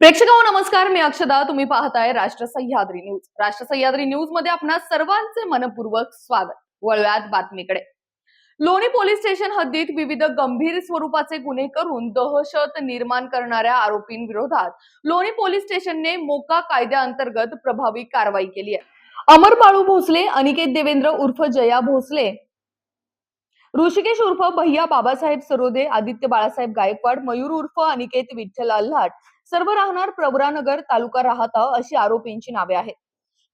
प्रेक्षकांनो नमस्कार. मी अक्षदा. तुम्ही पाहताय राष्ट्र सह्याद्री न्यूज. राष्ट्र सह्याद्री न्यूजमध्ये आपणा सर्वांचे मनपूर्वक स्वागत. वळव्यात बातमीकडे. लोणी पोलीस स्टेशन हद्दीत विविध गंभीर स्वरूपाचे गुन्हे करून दहशत निर्माण करणाऱ्या आरोपींविरोधात लोणी पोलीस स्टेशनने मोका कायद्याअंतर्गत प्रभावी कारवाई केली आहे. अमर बाळू भोसले अनिकेत देवेंद्र उर्फ जया भोसले ऋषिकेश उर्फ भैया बाबासाहेब सरोदे आदित्य बाळासाहेब गायकवाड मयूर उर्फ अनिकेत विठ्ठल अल्हाट सर्व राहणार प्रवरानगर तालुका राहता अशी आरोपींची नावे आहेत.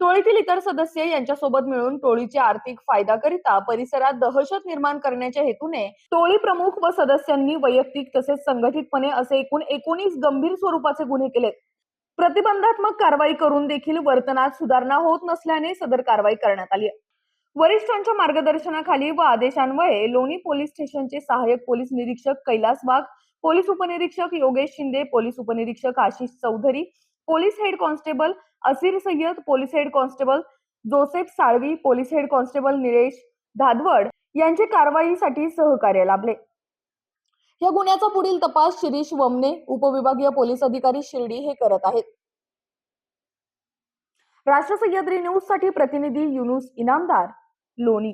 टोळीतील इतर सदस्य यांच्यासोबत मिळून टोळीच्या आर्थिक फायदाकरिता परिसरात दहशत निर्माण करण्याच्या हेतूने टोळी प्रमुख व सदस्यांनी वैयक्तिक तसेच संघटितपणे असे एकूण एकोणीस गंभीर स्वरूपाचे गुन्हे केलेत. प्रतिबंधात्मक कारवाई करून देखील वर्तनात सुधारणा होत नसल्याने सदर कारवाई करण्यात आली आहे. वरिष्ठांच्या मार्गदर्शनाखाली व आदेशान्वये लोणी पोलीस स्टेशनचे सहाय्यक पोलीस निरीक्षक कैलास वाघ पोलीस उपनिरीक्षक योगेश शिंदे पोलीस उपनिरीक्षक Ashish Chaudhari police head constable Asir Sayyad police head constable Joseph Salvi police head constable Nilesh Dhadwad यांचे कारवाईसाठी सहकार्य लाभले. या गुन्ह्याचा पुढील तपास शिरीष वमने उपविभागीय पोलीस अधिकारी शिर्डी हे करत आहेत. राष्ट्र सह्याद्री न्यूजसाठी प्रतिनिधी युनुस इनामदार. लोणी